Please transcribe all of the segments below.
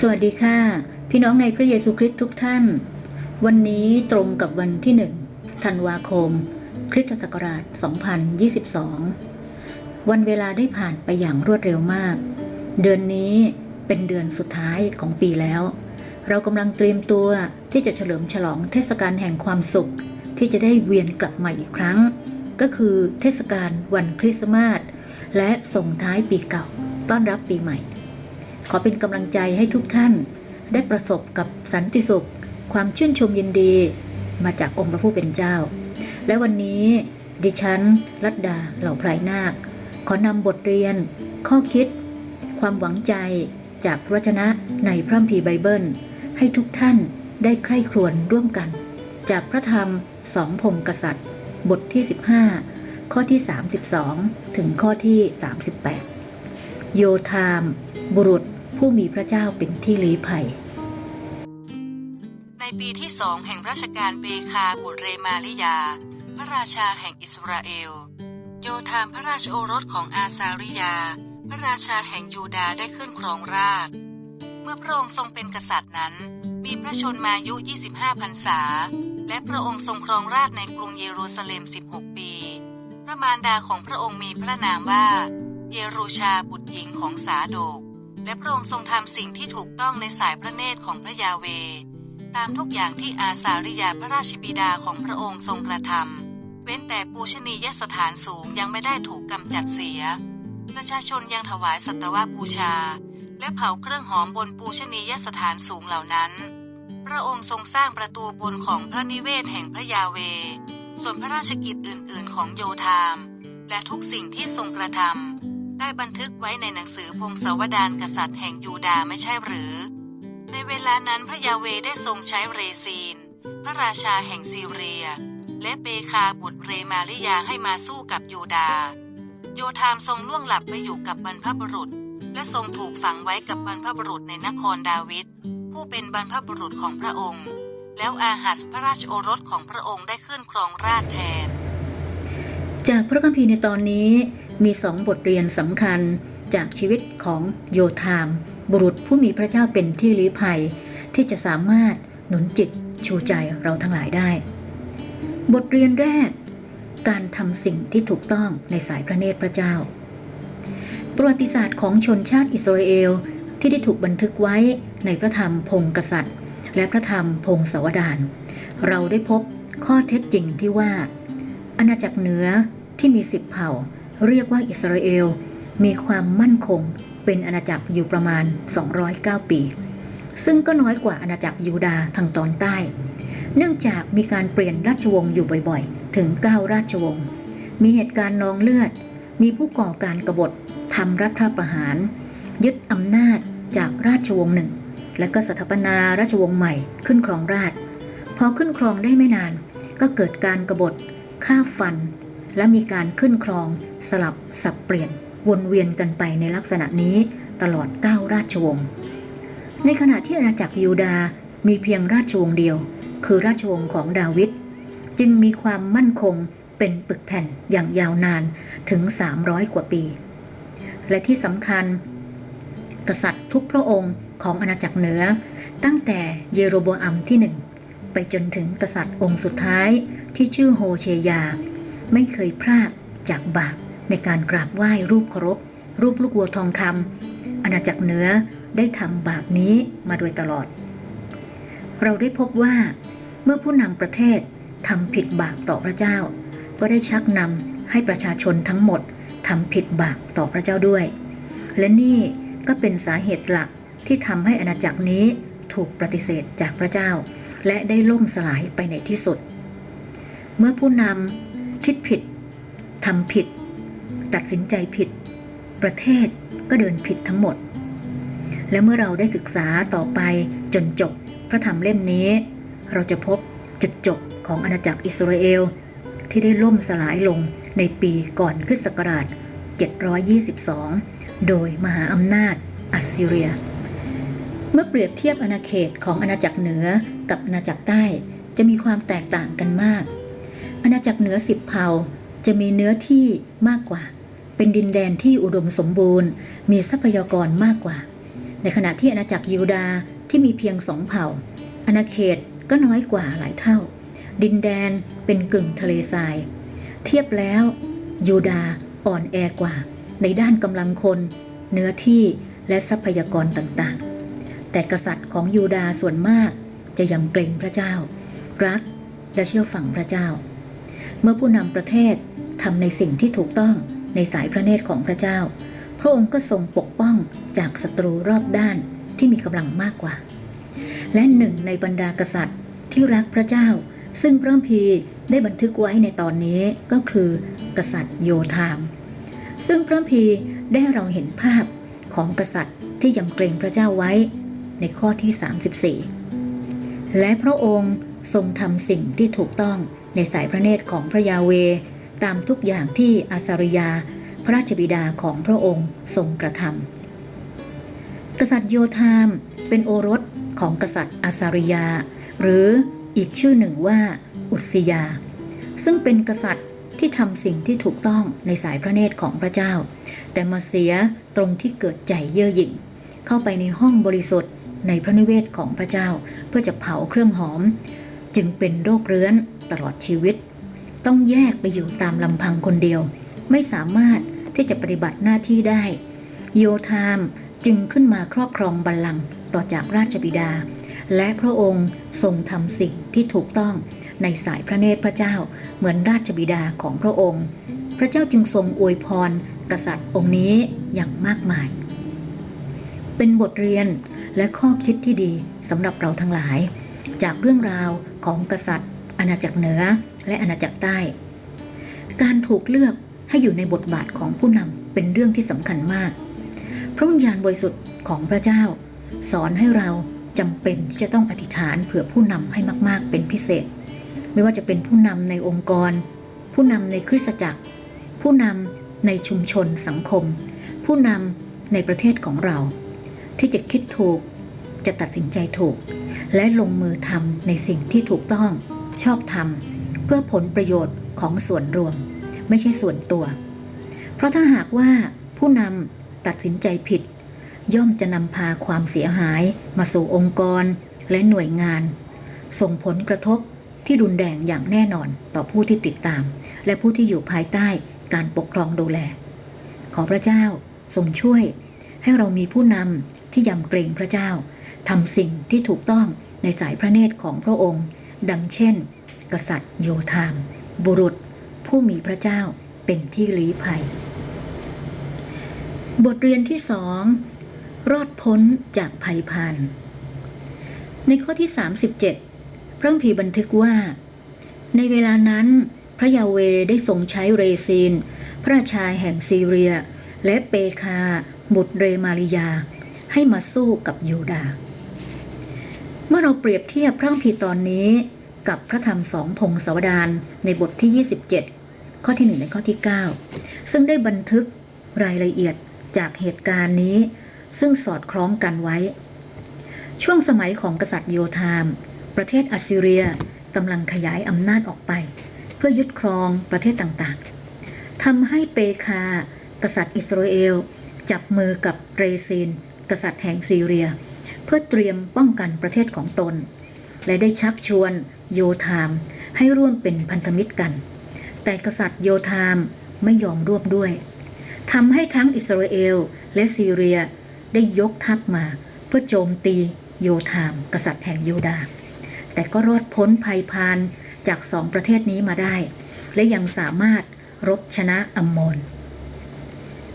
สวัสดีค่ะ พี่น้องในพระเยซูคริสต์ทุกท่าน วันนี้ตรงกับวันที่หนึ่งธันวาคม คริสตศักราช 2022 วันเวลาได้ผ่านไปอย่างรวดเร็วมาก เดือนนี้เป็นเดือนสุดท้ายของปีแล้ว เรากำลังเตรียมตัวที่จะเฉลิมฉลองเทศกาลแห่งความสุข ที่จะได้เวียนกลับมาอีกครั้ง ก็คือเทศกาลวันคริสต์มาสและส่งท้ายปีเก่าต้อนรับปีใหม่ ขอเป็นกำลังใจให้ทุกท่าน ได้ประสบกับสันติสุข ความชื่นชมยินดี มาจากองค์พระผู้เป็นเจ้า และวันนี้ดิฉันรัตดาเหล่าไพลายนาค ขอนำบทเรียน ข้อคิด ความหวังใจจากพระวจนะในพระคัมภีไบเบิล ให้ทุกท่านได้ใคร่ครวญร่วมกัน จากพระธรรมสองพงศ์กษัตริย์ บทที่ 15 ข้อที่ 32 ถึงข้อที่ 38 โยธาม บุรุษ ผู้มีพระเจ้าเป็นที่ลี้ภัย ในปีที่สองแห่งราชการเบคาบุตรเรมาลิยา พระราชาแห่งอิสราเอล โยธามพระราชโอรสของอาซาริยา พระราชาแห่งยูดาได้ขึ้นครองราชเมื่อพระองค์ทรงเป็นกษัตริย์นั้น มีพระชนมายุ 25 พรรษา และพระองค์ทรงครองราชในกรุงเยรูซาเล็ม 16 ปี พระมารดาของพระองค์มีพระนามว่า เยรูชาบุตรหญิงของสาโดก และพระองค์ทรงทำสิ่งที่ถูกต้องในสายพระเนตรของพระยาเว ตามทุกอย่างที่อาสาริยาพระราชบิดาของพระองค์ทรงกระทำเว้นแต่ปูชนียสถานสูงยังไม่ได้ถูกกำจัดเสีย ประชาชนยังถวายสัตวบูชา และเผาเครื่องหอมบนปูชนียสถานสูงเหล่านั้น พระองค์ทรงสร้างประตูบนของพระนิเวศแห่งพระยาเว ส่วนพระราชกิจอื่น ๆ ของโยธาม และทุกสิ่งที่ทรงกระทำ ได้บันทึกไว้ในหนังสือพงศาวดารกษัตริย์แห่งยูดาไม่ใช่หรือ ในเวลานั้นพระยาเวได้ทรงใช้เรซีน พระราชาแห่งซีเรีย และเบคาบุตรเรมาลิยาให้มาสู้กับยูดา โยธามทรงล่วงหลับไปอยู่กับบรรพบุรุษ และทรงถูกฝังไว้กับบรรพบุรุษในนครดาวิดผู้เป็นบรรพบุรุษของพระองค์ แล้วอาหัสพระราชโอรสของพระองค์ได้ขึ้นครองราชแทน จากพระคัมภีร์ในตอนนี้ มีสองบทเรียนสำคัญจากชีวิตของโยธาม บุรุษผู้มีพระเจ้าเป็นที่ลี้ภัย ที่จะสามารถหนุนจิตชูใจเราทั้งหลายได้ บทเรียนแรก การทำสิ่งที่ถูกต้องในสายพระเนตรพระเจ้า ประวัติศาสตร์ของชนชาติอิสราเอลที่ได้ถูกบันทึกไว้ในพระธรรมพงศ์กษัตริย์ และพระธรรมพงศวดารเราได้พบข้อเท็จจริงที่ว่า อาณาจักรเหนือที่มีสิบเผ่า เรียกว่าอิสราเอลมีความมั่นคงเป็นอาณาจักรอยู่ประมาณ 209 ปี ซึ่งก็น้อยกว่าอาณาจักรยูดาห์ทางตอนใต้ เนื่องจากมีการเปลี่ยนราชวงศ์อยู่บ่อยๆ ถึง 9 ราชวงศ์ มีเหตุการณ์นองเลือด มีผู้ก่อการกบฏทำรัฐประหาร ยึดอำนาจจากราชวงศ์หนึ่ง และก็สถาปนาราชวงศ์ใหม่ขึ้นครองราชพอขึ้นครองได้ไม่นาน ก็เกิดการกบฏฆ่าฟัน และมีการขึ้นครองสลับสับเปลี่ยนวนเวียนกันไปในลักษณะนี้ตลอด 9 ราชวงศ์ ในขณะที่อาณาจักรยูดาห์มีเพียงราชวงศ์เดียว คือราชวงศ์ของดาวิด จึงมีความมั่นคงเป็นปึกแผ่นอย่างยาวนานถึง 300 กว่าปี และที่สำคัญ กษัตริย์ทุกพระองค์ของอาณาจักรเหนือ ตั้งแต่เยโรโบอัมที่หนึ่งไปจนถึงกษัตริย์องค์สุดท้ายที่ชื่อโฮเชยา ไม่เคยพลาดจากบาปในการกราบไหว้รูปเคารพ รูปลูกวัวทองคำอาณาจักรเหนือได้ทำบาปนี้มาโดยตลอด เราได้พบว่าเมื่อผู้นำประเทศทำผิดบาปต่อพระเจ้า ก็ได้ชักนำให้ประชาชนทั้งหมดทำผิดบาปต่อพระเจ้าด้วย และนี่ก็เป็นสาเหตุหลักที่ทำให้อาณาจักรนี้ถูกปฏิเสธจากพระเจ้า และได้ล่มสลายไปในที่สุด เมื่อผู้นำ คิดผิดทำผิด ตัดสินใจผิด ประเทศก็เดินผิดทั้งหมด และเมื่อเราได้ศึกษาต่อไปจนจบพระธรรมเล่มนี้ เราจะพบจุดจบของอาณาจักรอิสราเอล ที่ได้ล่มสลายลงในปีก่อนคริสต์ศักราช 722 โดยมหาอำนาจอัสซีเรีย เมื่อเปรียบเทียบอาณาเขตของอาณาจักรเหนือกับอาณาจักรใต้จะมีความแตกต่างกันมาก อาณาจักรเหนือสิบเผ่าจะมีเนื้อที่มากกว่า เป็นดินแดนที่อุดมสมบูรณ์ มีทรัพยากรมากกว่า ในขณะที่อาณาจักรยูดาห์ที่มีเพียงสองเผ่า อาณาเขตก็น้อยกว่าหลายเท่า ดินแดนเป็นกึ่งทะเลทราย เทียบแล้วยูดาห์อ่อนแอกว่า ในด้านกำลังคน เนื้อที่และทรัพยากรต่างๆ แต่กษัตริย์ของยูดาห์ส่วนมากจะยำเกรงพระเจ้า รักและเชื่อฟังพระเจ้า เมื่อผู้นำประเทศทำในสิ่งที่ถูกต้องในสายพระเนตรของพระเจ้า พระองค์ก็ทรงปกป้องจากศัตรูรอบด้านที่มีกำลังมากกว่า และหนึ่งในบรรดากษัตริย์ที่รักพระเจ้า ซึ่งพระคัมภีได้บันทึกไว้ในตอนนี้ก็คือกษัตริย์โยธาม ซึ่งพระคัมภีได้เราเห็นภาพของกษัตริย์ที่ยำเกรงพระเจ้าไว้ในข้อที่ 34 และพระองค์ทรงทำสิ่งที่ถูกต้อง ในสายพระเนตรของพระยาเว ตามทุกอย่างที่อาซาริยา พระราชบิดาของพระองค์ทรงกระทำกษัตริย์โยธามเป็นโอรสของกษัตริย์อาซาริยา หรืออีกชื่อหนึ่งว่า อุสยา ซึ่งเป็นกษัตริย์ที่ทำสิ่งที่ถูกต้องในสายพระเนตรของพระเจ้า แต่มาเสียตรงที่เกิดใจเย่อหยิ่ง เข้าไปในห้องบริสุทธิ์ในพระนิเวศของพระเจ้า เพื่อจะเผาเครื่องหอม จึงเป็นโรคเรื้อน ตลอดชีวิต ต้องแยกไปอยู่ตามลำพังคนเดียว ไม่สามารถที่จะปฏิบัติหน้าที่ได้ โยธามจึงขึ้นมาครอบครองบัลลังก์ต่อจากราชบิดา และพระองค์ทรงทำสิ่งที่ถูกต้องในสายพระเนตรพระเจ้าเหมือนราชบิดาของพระองค์ พระเจ้าจึงทรงอวยพรกษัตริย์องค์นี้อย่างมากมาย เป็นบทเรียนและข้อคิดที่ดีสำหรับเราทั้งหลาย จากเรื่องราวของกษัตริย์ อาณาจักรเหนือและอาณาจักรใต้ การถูกเลือกให้อยู่ในบทบาทของผู้นำเป็นเรื่องที่สำคัญมาก พระวิญญาณบริสุทธิ์ของพระเจ้า สอนให้เราจำเป็นที่จะต้องอธิษฐานเผื่อผู้นำให้มาก ๆ เป็นพิเศษ ไม่ว่าจะเป็นผู้นำในองค์กร ผู้นำในคริสตจักร ผู้นำในชุมชนสังคม ผู้นำในประเทศของเรา ที่จะคิดถูกจะตัดสินใจถูก และลงมือทำในสิ่งที่ถูกต้อง ชอบทำเพื่อผลประโยชน์ของส่วนรวม ไม่ใช่ส่วนตัว เพราะถ้าหากว่าผู้นำตัดสินใจผิด ย่อมจะนำพาความเสียหายมาสู่องค์กรและหน่วยงาน ส่งผลกระทบที่รุนแรงอย่างแน่นอนต่อผู้ที่ติดตาม และผู้ที่อยู่ภายใต้การปกครองดูแล ขอพระเจ้าทรงช่วย ให้เรามีผู้นำที่ยำเกรงพระเจ้าทำสิ่งที่ถูกต้องในสายพระเนตรของพระองค์ ดังเช่น กษัตริย์โยธาม บุรุษ ผู้มีพระเจ้าเป็นที่ลี้ภัย บทเรียนที่สองรอดพ้นจากภัยพานในข้อที่ 37 พระคัมภีร์บันทึกว่า ในเวลานั้น พระยาเวได้ทรงใช้เรซีน พระราชาแห่งซีเรีย และเปคาบุตรเรมาริยา ให้มาสู้กับยูดา เมื่อเราเปรียบเทียบพระคัมภีตอนนี้ กับพระธรรมสองพงศาวดารในบทที่ 27 ข้อที่ 1 และข้อที่ 9 ซึ่งได้บันทึกรายละเอียดจากเหตุการณ์นี้ ซึ่งสอดคล้องกันไว้ ช่วงสมัยของกษัตริย์โยธาม ประเทศอัสซีเรียกำลังขยายอำนาจออกไป เพื่อยึดครองประเทศต่างๆทำให้เปคา กษัตริย์อิสราเอล จับมือกับเรซินกษัตริย์แห่งซีเรีย เพื่อเตรียมป้องกันประเทศของตน และได้ชักชวนโยธามให้ร่วมเป็นพันธมิตรกัน แต่กษัตริย์โยธามไม่ยอมร่วมด้วยทำให้ทั้งอิสราเอลและซีเรียได้ยกทัพมาเพื่อโจมตีโยธาม กษัตริย์แห่งยูดาห์แต่ก็รอดพ้นภัยพานจากสองประเทศนี้มาได้ และยังสามารถรบชนะอัมโมน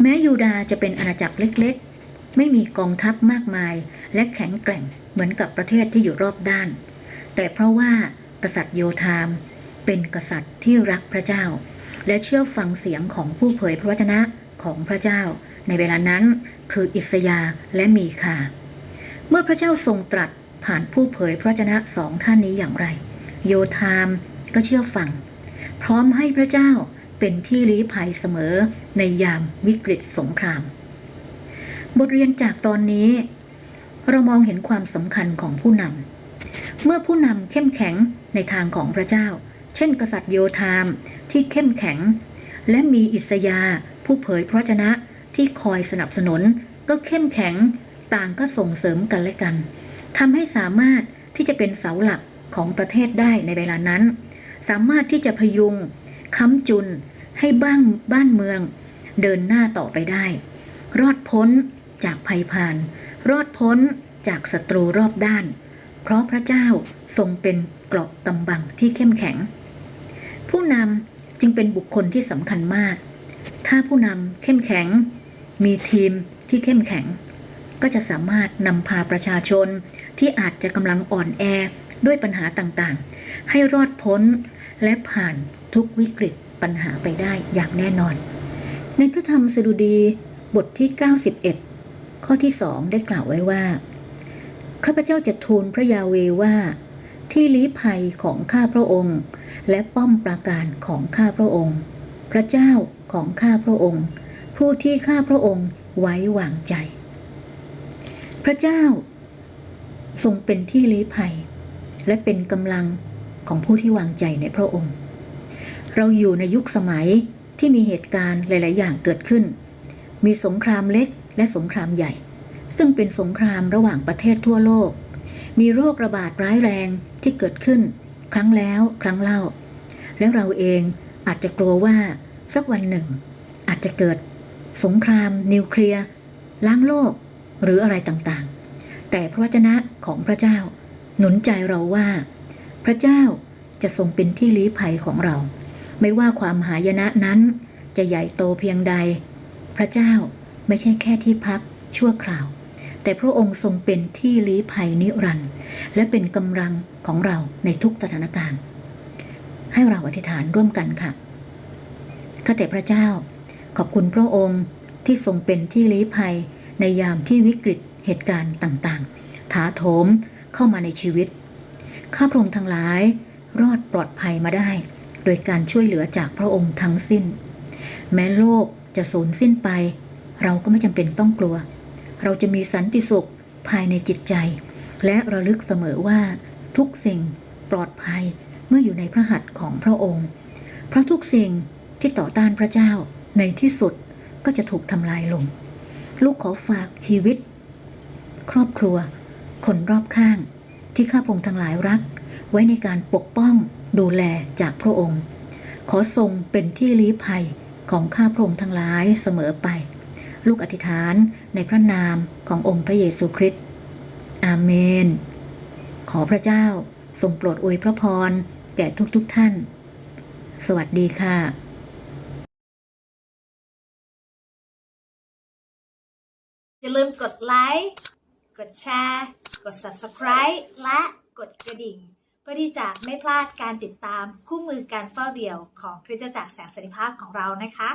แม้ยูดาห์จะเป็นอาณาจักรเล็กๆ ไม่มีกองทัพมากมายและแข็งแกร่งเหมือนกับประเทศที่อยู่รอบด้าน แต่เพราะว่ากษัตริย์โยธามเป็นกษัตริย์ที่รักพระเจ้า และเชื่อฟังเสียงของผู้เผยพระวจนะของพระเจ้า ในเวลานั้นคืออิสยาห์และมีคา เมื่อพระเจ้าทรงตรัสผ่านผู้เผยพระวจนะสองท่านนี้อย่างไร โยธามก็เชื่อฟัง พร้อมให้พระเจ้าเป็นที่ลี้ภัยเสมอในยามวิกฤตสงคราม บทเรียนจากตอนนี้ เรามองเห็นความสำคัญของผู้นำ เมื่อผู้นำเข้มแข็งในทางของพระเจ้า เช่น กษัตริย์โยธามที่เข้มแข็ง และมีอิสยาผู้เผยพระวจนะที่คอยสนับสนุน ก็เข้มแข็งต่างก็ส่งเสริมกันและกันทำให้สามารถที่จะเป็นเสาหลักของประเทศได้ในเวลานั้น สามารถที่จะพยุงค้ำจุนให้บ้างบ้านเมือง เดินหน้าต่อไปได้ รอดพ้นจากภัยพาน รอดพ้นจากศัตรูรอบด้าน เพราะพระเจ้าทรงเป็นเกราะกำบังที่เข้มแข็ง ผู้นำจึงเป็นบุคคลที่สำคัญมาก ถ้าผู้นำเข้มแข็ง มีทีมที่เข้มแข็ง ก็จะสามารถนำพาประชาชนที่อาจจะกำลังอ่อนแอด้วยปัญหาต่างๆ ให้รอดพ้นและผ่านทุกวิกฤตปัญหาไปได้อย่างแน่นอน ในพระธรรมสดุดีบทที่ 91 ข้อที่สองได้กล่าวไว้ว่า ข้าพเจ้าจะทูลพระยาเวว่า ที่ลี้ภัยของข้าพระองค์ และป้อมปราการของข้าพระองค์ พระเจ้าของข้าพระองค์ ผู้ที่ข้าพระองค์ไว้วางใจ พระเจ้า ทรงเป็นที่ลี้ภัย และเป็นกำลังของผู้ที่วางใจในพระองค์ เราอยู่ในยุคสมัยที่มีเหตุการณ์หลาย ๆ อย่างเกิดขึ้น มีสงครามเล็กและสงครามใหญ่ ซึ่งเป็นสงครามระหว่างประเทศทั่วโลก มีโรคระบาดร้ายแรงที่เกิดขึ้น ครั้งแล้วครั้งเล่า แล้วเราเองอาจจะกลัวว่าสักวันหนึ่ง อาจจะเกิดสงครามนิวเคลียร์ล้างโลกหรืออะไรต่างๆ แต่พระวจนะของพระเจ้า หนุนใจเราว่า พระเจ้าจะทรงเป็นที่ลี้ภัยของเรา ไม่ว่าความหายนะนั้นจะใหญ่โตเพียงใด พระเจ้าไม่ใช่แค่ที่พักชั่วคราว แต่พระองค์ทรงเป็นที่ลี้ภัยนิรันดร์และเป็นกำลังของเราในทุกสถานการณ์ ให้เราอธิษฐานร่วมกันค่ะข้าแต่พระเจ้า ขอบคุณพระองค์ที่ทรงเป็นที่ลี้ภัย ในยามที่วิกฤตเหตุการณ์ต่างๆ ถาโถมเข้ามาในชีวิต ข้าพระองค์ทั้งหลาย รอดปลอดภัยมาได้ โดยการช่วยเหลือจากพระองค์ทั้งสิ้น แม้โลกจะสูญสิ้นไป เราก็ไม่จำเป็นต้องกลัว เราจะมีสันติสุขภายในจิตใจ และระลึกเสมอว่า ทุกสิ่งปลอดภัยเมื่ออยู่ในพระหัตถ์ของพระองค์ เพราะทุกสิ่งที่ต่อต้านพระเจ้าในที่สุดก็จะถูกทำลายลง ลูกขอฝากชีวิต ครอบครัว คนรอบข้าง ที่ข้าพงค์ทั้งหลายรัก ไว้ในการปกป้องดูแลจากพระองค์ ขอทรงเป็นที่ลี้ภัยของข้าพระองค์ทั้งหลายเสมอไป ลูกอธิษฐานในพระนามขององค์พระเยซูคริสต์อาเมน ขอพระเจ้าทรงโปรดอวยพระพรแก่ทุกๆทท่าน สวัสดีค่ะอย่าลืมกดไลค์ กดแชร์ กด Subscribe และกดกระดิ่ง เพื่อที่จะไม่พลาดการติดตามคู่มือการเฝ้าเดี่ยวของคริสตจักรแสงสันติภาพของเรานะคะ